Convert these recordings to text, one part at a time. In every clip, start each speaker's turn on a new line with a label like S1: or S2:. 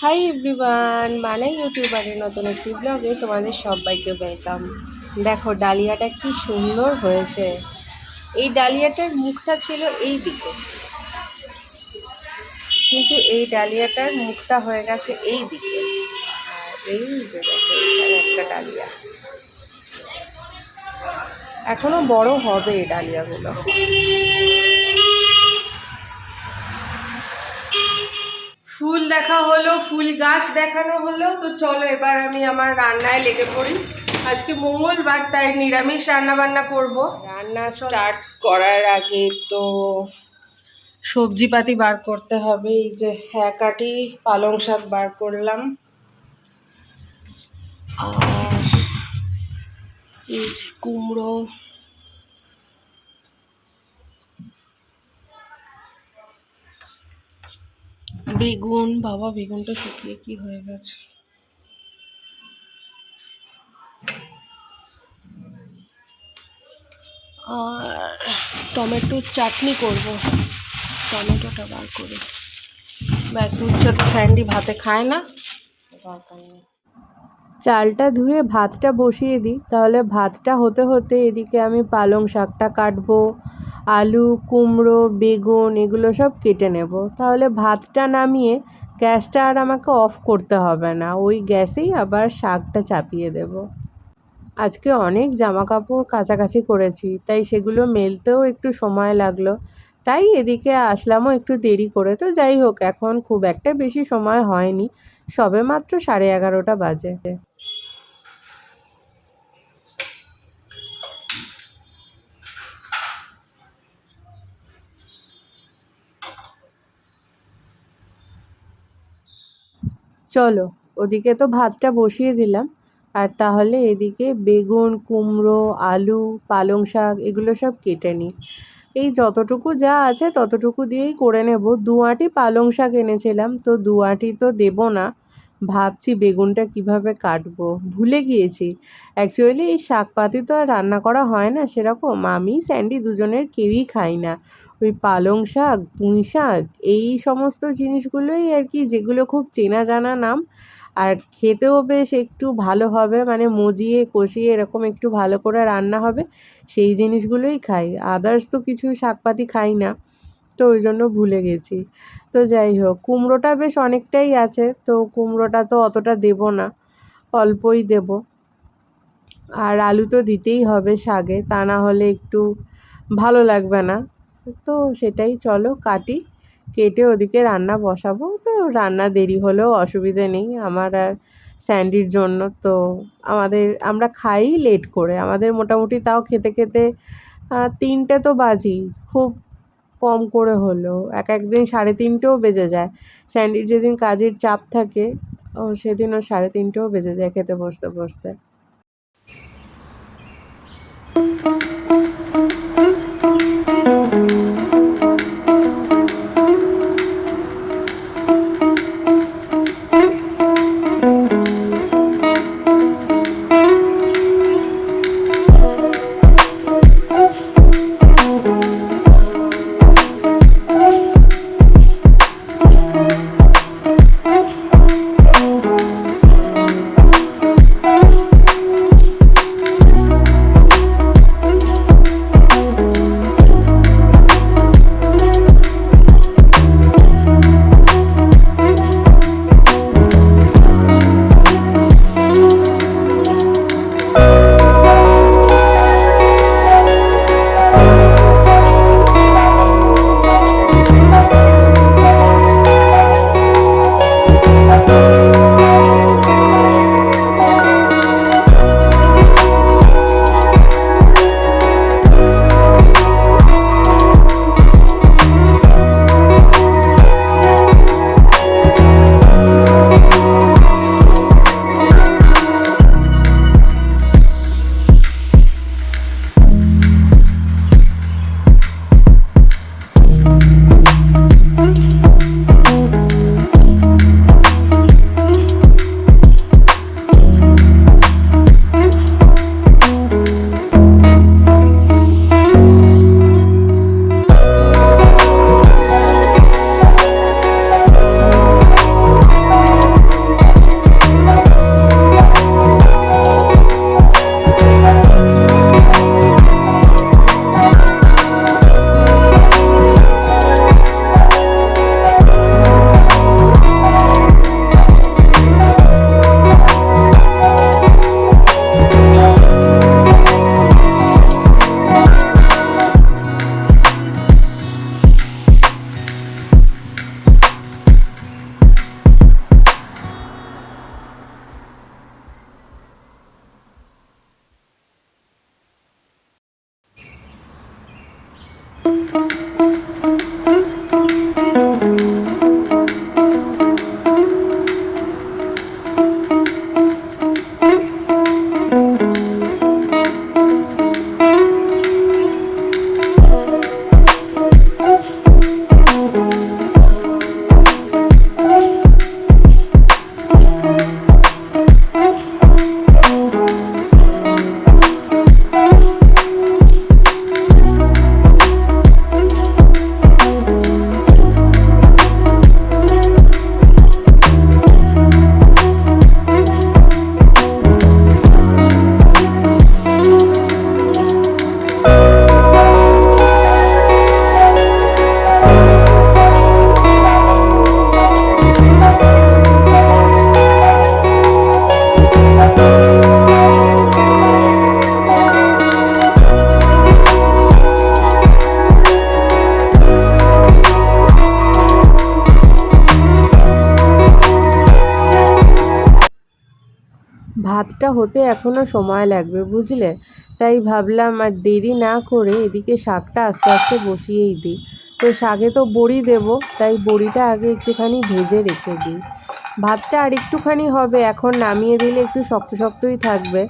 S1: Hi everyone মানে ইউটিউবারের নতুন একটি ব্লগে তোমাদের সবাইকে ওয়েলকাম দেখো, ডালিয়াটা কি সুন্দর হয়েছে। এই ডালিয়াটার মুখটা ছিল এই দিকে। কিন্তু এই ডালিয়াটার মুখটা হয়ে গেছে এই দিকে। এই যে দেখো একটা ডালিয়া। এখনও বড় হবে এই ডালিয়াগুলো। ফুল দেখা হলো, ফুল গাছ দেখানো হলো। তো চলো এবার আমি আমার রান্নায় লেগে পড়ি। আজকে মঙ্গলবার, তাই নিরামিষ রান্না বান্না করব। রান্না স্টার্ট করার আগে তো সবজিপাতি বার করতে হবে। এই যে হ্যাঁ কাটি পালং শাক বার করলাম। আর এই যে কুমড়ো বেগুন, বাবা বেগুনটা শুকিয়ে কি হয়ে গেছে? আর টমেটোর চাটনি করব। টমেটোটা বার করে। ব্যাস স্যান্ডি ভাতে খায় না। চালটা ধুয়ে ভাতটা বসিয়ে দিই। তাহলে ভাতটা হতে হতে এদিকে আমি পালং শাকটা কাটবো। আলু, কুমড়ো, বেগুন এগুলো সব কেটে নেব। তাহলে ভাতটা নামিয়ে গ্যাসটা আর আমাকে অফ করতে হবে না, ওই গ্যাসেই আবার শাকটা চাপিয়ে দেব। আজকে অনেক জামা কাপড় কাছাকাছি করেছি, তাই সেগুলো মেলতেও একটু সময় লাগল। তাই এদিকে আসলামও একটু দেরি করে, তো যাই হোক, এখন খুব একটা বেশি সময় হয়নি, সবে মাত্র সাড়ে এগারোটা বাজে। চলো, ওদিকে তো ভাতটা বসিয়ে দিলাম। আর তাহলে এদিকে বেগুন, কুমড়ো, আলু, পালং শাক, এগুলো সব কেটে নিই। এই যতটুকু যা আছে ততটুকু দিয়েই করে নেব। দু পালং শাক এনেছিলাম, তো দু তো দেবো না। ভাবছি বেগুনটা কীভাবে কাটবো। ভুলে গিয়েছি। অ্যাকচুয়ালি এই শাকপাতি তো আর রান্না করা হয় না সেরকম। আমি স্যান্ডি দুজনের কেউই খাই না। ওই পালং শাক, পুঁই শাক, এই সমস্ত জিনিসগুলোই আর কি, যেগুলো খুব চেনা জানা নাম। আর খেতেও বেশ একটু ভালো হবে মানে মজিয়ে কষিয়ে এরকম একটু ভালো করে রান্না হবে, সেই জিনিসগুলোই খাই। আদার্স তো কিছু শাকপাতি খাই না। তো ওই জন্য ভুলে গেছি। তো যাই হোক, কুমড়োটা বেশ অনেকটাই আছে, তো কুমড়োটা তো অতটা দেব না, অল্পই দেব। আর আলু তো দিতেই হবে শাগে, তা না হলে একটু ভালো লাগবে না। তো সেটাই চলো কাটি, কেটে ওদিকে রান্না বসাবো। তো রান্না দেরি হলেও অসুবিধে নেই, আমার আর স্যান্ডির জন্য। তো আমাদের, আমরা খাই লেট করে, আমাদের মোটামুটি তাও খেতে খেতে তিনটে তো বাজি খুব কম করে হলেও, এক একদিন সাড়ে তিনটেও বেজে যায়। স্যান্ডির যেদিন কাজের চাপ থাকে, ও সেদিন ও সাড়ে তিনটেও বেজে যায় খেতে বসতে বসতে। Música হতে এখনও সময় লাগবে, বুঝলে? তাই ভাবলাম আর দেরি না করে এদিকে শাকটা আস্তে আস্তে বসিয়েই দিই। তো শাকে তো বড়ি দেব, তাই বড়িটা আগে একটুখানি ভেজে রেখে দিই। ভাতটা আর একটুখানি হবে, এখন নামিয়ে দিলে একটু শক্ত শক্তই থাকবে।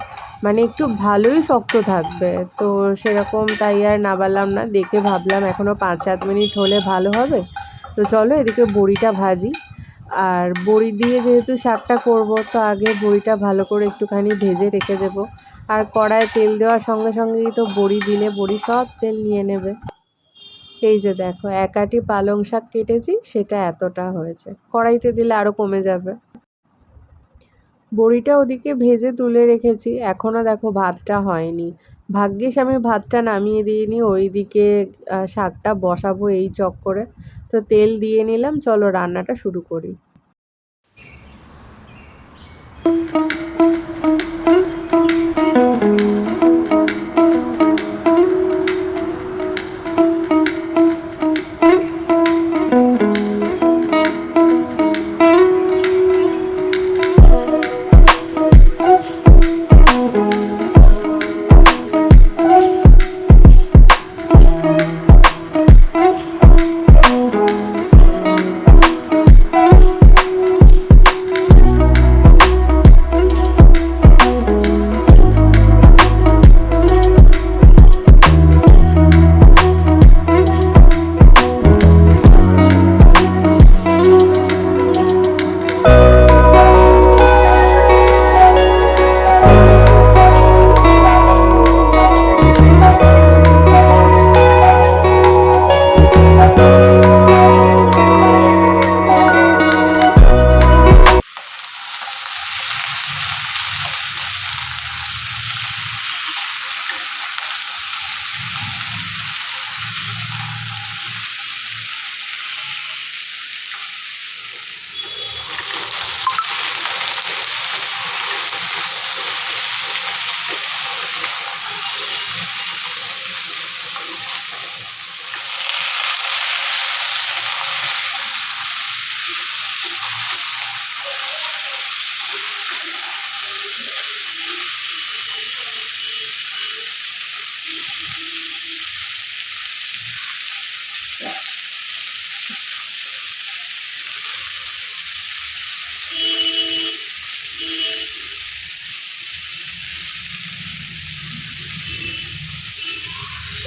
S1: মানে একটু ভালোই শক্ত থাকবে, তো সেরকম তাই আর নাবালাম না। দেখে ভাবলাম এখনও পাঁচ সাত মিনিট হলে ভালো হবে। তো চলো এদিকে বড়িটা ভাজি। আর বড়ি দিয়ে যেহেতু শাকটা করব, তো আগে বড়িটা ভালো করে একটুখানি ভেজে রেখে দেব। আর কড়ায় তেল দেওয়ার সঙ্গে সঙ্গেই তো বড়ি দিলে বড়ি সব তেল নিয়ে নেবে। এই যে দেখো, এক আটি পালং শাক কেটেছি, সেটা এতটা হয়েছে। কড়াইতে দিলে আরও কমে যাবে। বড়িটা ওদিকে ভেজে তুলে রেখেছি এখনও দেখো ভাতটা হয়নি। ভাগ্যিস আমি ভাতটা নামিয়ে দিইনি, ওইদিকে শাকটা বসাবো এই চক্করে তো তেল দিয়ে নিলাম, চলো রান্নাটা শুরু করি। thank you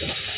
S1: Thank you.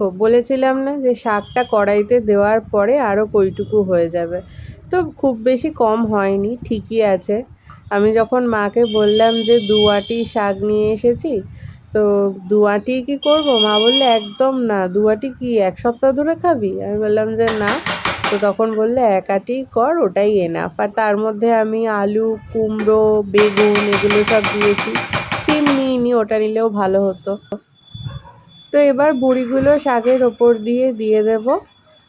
S1: দেখো, বলেছিলাম না যে শাকটা কড়াইতে দেওয়ার পরে আরও কইটুকু হয়ে যাবে। তো খুব বেশি কম হয়নি, ঠিকই আছে। আমি যখন মাকে বললাম যে দু আটি শাক নিয়ে এসেছি, তো দু আটি কি করব? মা বললে, একদম না, দু আটি কি, এক সপ্তাহ ধরে খাবি? আমি বললাম যে, না। তো তখন বললে, এক আটি কর, ওটাই এনাফ আর তার মধ্যে আমি আলু, কুমড়ো, বেগুন, এগুলো সব দিয়েছি। সিম নিইনি, ওটা নিলেও ভালো হতো। তো এবার বড়িগুলো শাকের ওপর দিয়ে দিয়ে দেব।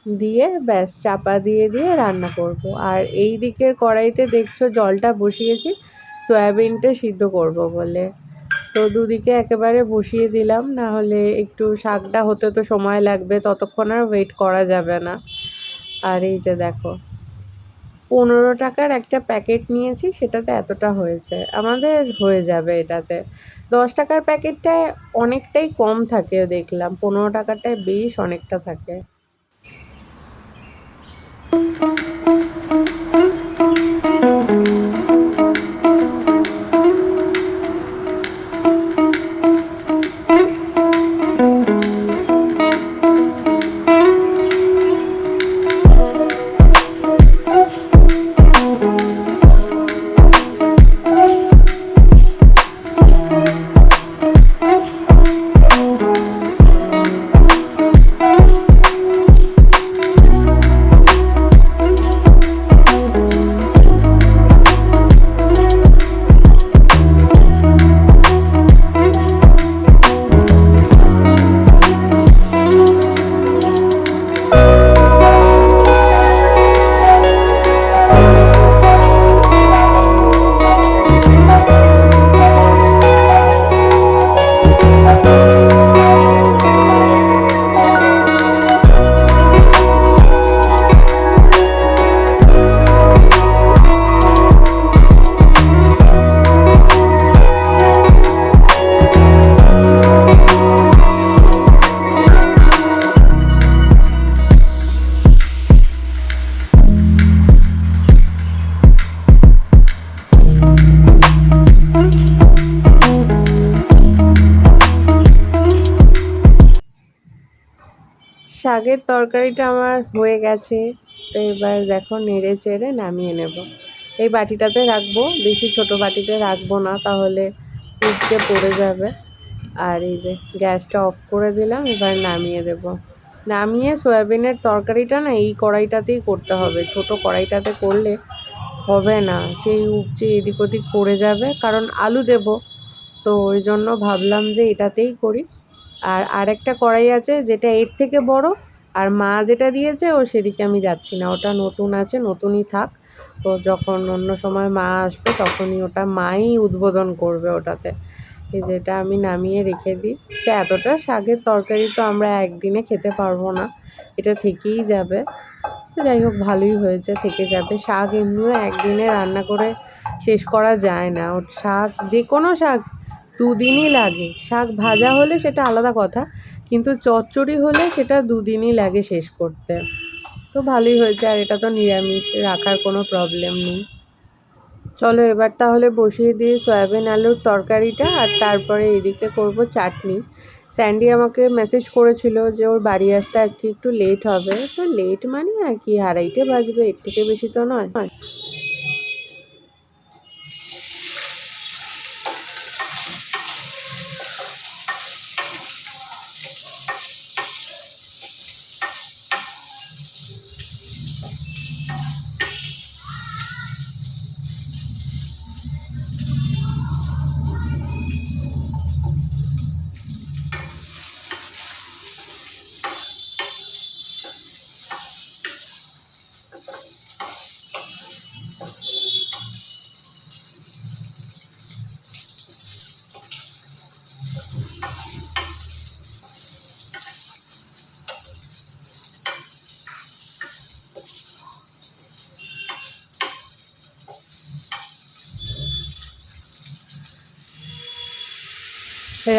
S1: দিয়ে ব্যাস, চাপা দিয়ে দিয়ে রান্না করব। আর এই দিকের কড়াইতে দেখছ জলটা বসিয়েছি সয়াবিনটা সিদ্ধ করব বলে। তো দুদিকে একেবারে বসিয়ে দিলাম, না হলে একটু শাকটা হতে তো সময় লাগবে, ততক্ষণ আর ওয়েট করা যাবে না। আর এই যে দেখো, পনেরো টাকার একটা প্যাকেট নিয়েছি, সেটাতে এতটা হয়েছে। আমাদের হয়ে যাবে এটাতে। দশ টাকার প্যাকেটটায় অনেকটাই কম থাকে দেখলাম পনেরো টাকাটায় বেশ অনেকটা থাকে। শাকের তরকারিটা আমার হয়ে গেছে, তো এবার দেখো নেড়ে চেড়ে নামিয়ে নেব। এই বাটিটাতে রাখব, বেশি ছোট বাটিতে রাখব না, তাহলে উঠকে পড়ে যাবে। আর এই যে গ্যাসটা অফ করে দিলাম, এবার নামিয়ে দেব। নামিয়ে সয়াবিনের তরকারিটা না এই কড়াইটাতেই করতে হবে। ছোট কড়াইটাতে করলে হবে না, সেই উপচে এদিক ওদিক পড়ে যাবে। কারণ আলু দেব, তো ওই জন্য ভাবলাম যে এটাতেই করি। আর আরেকটা কড়াই আছে, যেটা এর থেকে বড় আর মা যেটা দিয়েছে, ও সেদিকে আমি যাচ্ছি না। ওটা নতুন আছে, নতুনই থাক। তো যখন অন্য সময় মা আসবে, তখনই ওটা মাই উদ্বোধন করবে ওটাতে। যেটা আমি নামিয়ে রেখে দিই। তো এতটা শাকের তরকারি তো আমরা একদিনে খেতে পারব না। এটা থেকেই যাবে। যাই হোক, ভালোই হয়েছে, থেকে যাবে। শাক এমনিও একদিনে রান্না করে শেষ করা যায় না। ওর শাক যে কোনো শাক দুদিনই লাগে। শাক ভাজা হলে সেটা আলাদা কথা। কিন্তু চচ্চড়ি হলে সেটা দুদিনই লাগে শেষ করতে। তো ভালোই হয়েছে, আর এটা তো নিরামিষ, রাখার কোনো প্রবলেম নেই। চলো এবার তাহলে বসিয়ে দিয়ে সয়াবিন আলুর তরকারিটা, আর তারপরে এদিকে করব চাটনি। স্যান্ডি আমাকে মেসেজ করেছিল যে ওর বাড়ি আসতে আজকে একটু লেট হবে। তো লেট মানে আর কি, আড়াইটে বাজবে, এর থেকে বেশি তো নয়।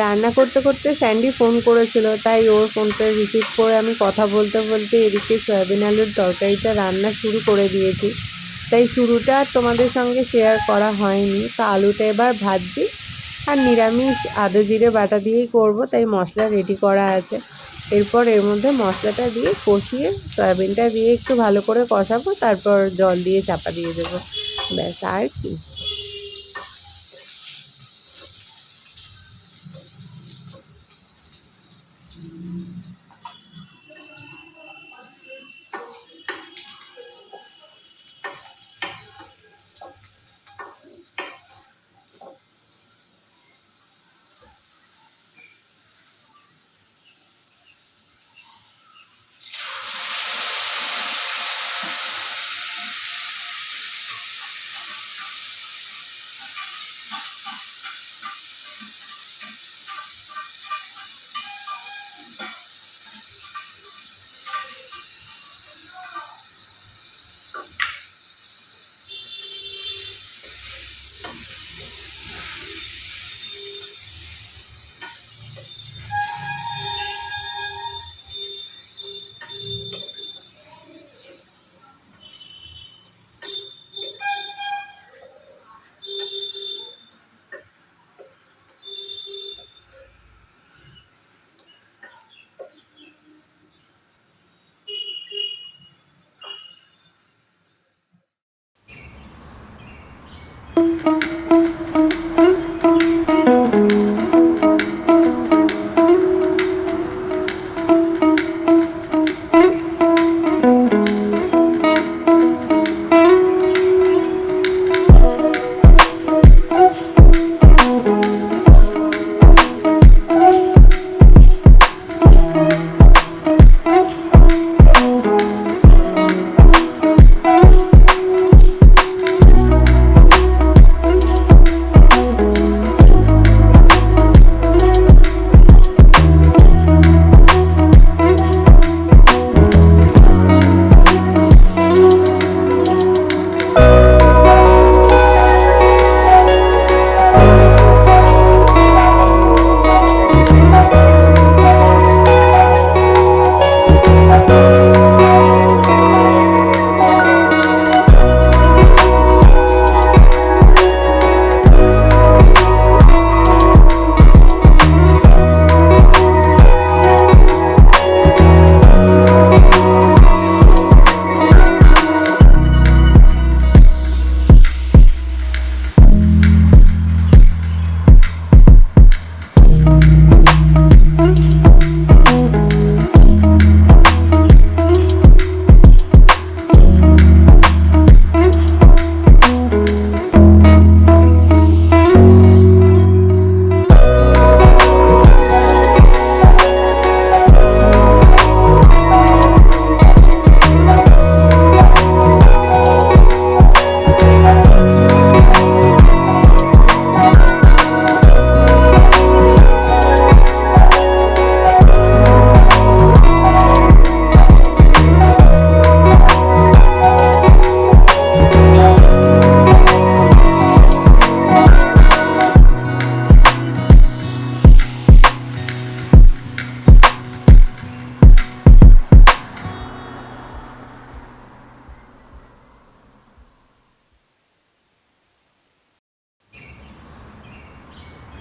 S1: রান্না করতে করতে স্যান্ডি ফোন করেছিল, তাই ওর ফোনটা রিসিভ করে আমি কথা বলতে বলতে এদিকে সয়াবিন আলুর তরকারিটা রান্না শুরু করে দিয়েছি। তাই শুরুটা তোমাদের সঙ্গে শেয়ার করা হয়নি। তো আলুটা এবার ভাজছি আর নিরামিষ আদা জিরে বাটা দিয়েই করব, তাই মশলা রেডি করা আছে। এরপর এর মধ্যে মশলাটা দিয়ে কষিয়ে সয়াবিনটা দিয়ে একটু ভালো করে কষাবো, তারপর জল দিয়ে চাপা দিয়ে দেবো। ব্যাস, আর কি।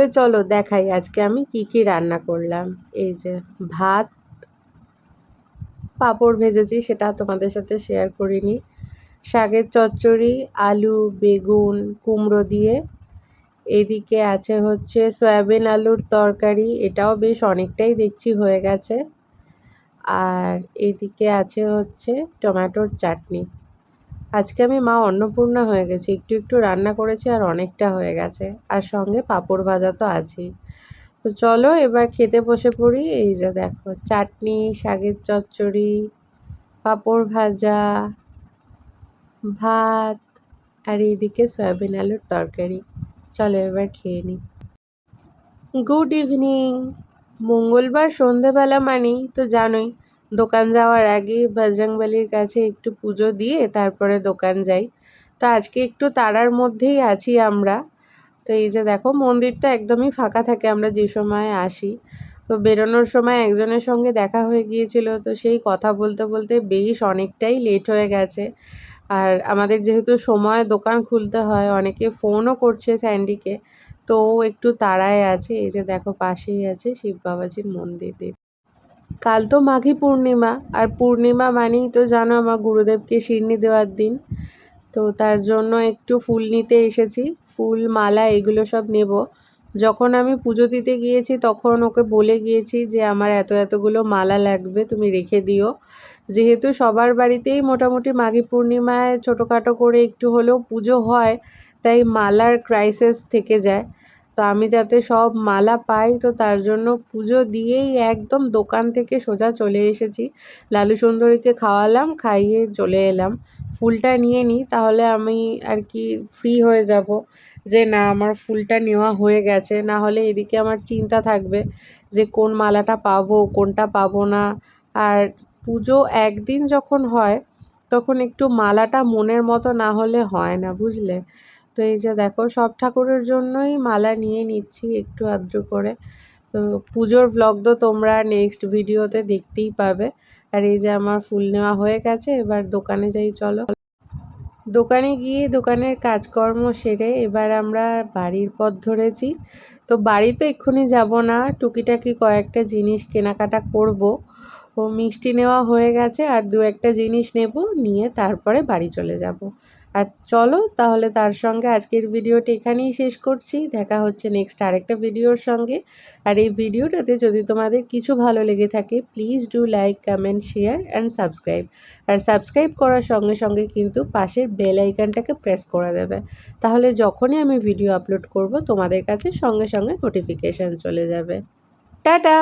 S1: তাহলে চলো দেখাই আজকে আমি কি কি রান্না করলাম। এই যে ভাত, পাঁপড় ভেজেছি সেটা তোমাদের সাথে শেয়ার করিনি। শাকের চচ্চড়ি, আলু, বেগুন, কুমড়ো দিয়ে। এদিকে আছে হচ্ছে সয়াবিন আলুর তরকারি, এটাও বেশ অনেকটাই দেখছি হয়ে গেছে। আর এদিকে আছে হচ্ছে টমেটোর চাটনি। আজকে আমি মা অন্নপূর্ণা হয়ে গেছি। একটু একটু রান্না করেছি আর অনেকটা হয়ে গেছে। আর সঙ্গে পাঁপড় ভাজা তো আছেই। তো চলো এবার খেতে বসে পড়ি। এই যে দেখো, চাটনি, শাকের চচ্চড়ি, পাঁপড় ভাজা, ভাত আর এইদিকে সয়াবিন আলুর তরকারি। চলো এবার খেয়ে নিই গুড ইভিনিং! মঙ্গলবার সন্ধেবেলা মানেই তো জানোই দোকান যাওয়ার আগে বজরংবলির কাছে একটু পুজো দিয়ে তারপরে দোকান যাই। তো আজকে একটু তারার মধ্যেই আছি আমরা। তো এই যে দেখো, মন্দিরটা একদমই ফাঁকা থাকে, আমরা যে সময় আসি। তো বেরোনোর সময় একজনের সঙ্গে দেখা হয়ে গিয়েছিল, তো সেই কথা বলতে বলতে বেশ অনেকটাই লেট হয়ে গেছে। আর আমাদের যেহেতু সময় দোকান খুলতে হয়, অনেকে ফোনও করছে স্যান্ডিকে, তো একটু তাড়ায় আছে। এই যে দেখো, পাশেই আছে শিব বাবাজির মন্দির। কাল তো মাঘী পূর্ণিমা, আর পূর্ণিমা মানেই তো জানো আমার গুরুদেবকে শিরনি দেওয়ার দিন। তো তার জন্য একটু ফুল নিতে এসেছি, ফুল, মালা এগুলো সব নেব। যখন আমি পুজো দিতে গিয়েছি তখন ওকে বলে গিয়েছি যে আমার এত এতগুলো মালা লাগবে, তুমি রেখে দিও। যেহেতু সবার বাড়িতেই মোটামুটি মাঘী পূর্ণিমায় ছোটোখাটো করে একটু হলেও পুজো হয়, তাই মালার ক্রাইসিস থেকে যায়। তো আমি যাতে সব মালা পাই, তো তার জন্য পুজো দিয়েই একদম দোকান থেকে সোজা চলে এসেছি। লালু সুন্দরীকে খাওয়ালাম, খাইয়ে চলে এলাম। ফুলটা নিয়ে নিই তাহলে আমি আর কি ফ্রি হয়ে যাব। যে না, আমার ফুলটা নেওয়া হয়ে গেছে, না হলে এদিকে আমার চিন্তা থাকবে যে কোন মালাটা পাবো, কোনটা পাবো না। আর পুজো একদিন যখন হয়, তখন একটু মালাটা মনের মতো না হলে হয় না, বুঝলে? তো এই যে দেখো, সব ঠাকুরের জন্যই মালা নিয়ে নিচ্ছি একটু আদ্র করে। তো পুজোর ব্লগ তো তোমরা নেক্সট ভিডিওতে দেখতেই পাবে। আর এই যে আমার ফুল নেওয়া হয়ে গেছে, এবার দোকানে যাই, চলো। দোকানে গিয়ে দোকানের কাজকর্ম সেরে এবার আমরা বাড়ির পথ ধরেছি। তো বাড়ি তো এক্ষুনি যাব না, টুকিটাকি কয়েকটা জিনিস কেনাকাটা করব। ও মিষ্টি নেওয়া হয়ে গেছে, আর দু একটা জিনিস নেব, নিয়ে তারপরে বাড়ি চলে যাব। আর চলো তাহলে তার সঙ্গে আজকের ভিডিওটা এখানেই শেষ করছি। দেখা হচ্ছে নেক্সট আরেকটা ভিডিওর সঙ্গে। আর এই ভিডিওটাতে যদি তোমাদের কিছু ভালো লেগে থাকে please do like comment share and subscribe R subscribe করার সঙ্গে সঙ্গে কিন্তু পাশের বেল আইকনটাকে প্রেস করে দেবে। তাহলে যখনই আমি ভিডিও আপলোড করব, তোমাদের কাছে সঙ্গে সঙ্গে নোটিফিকেশান চলে যাবে। টাটা!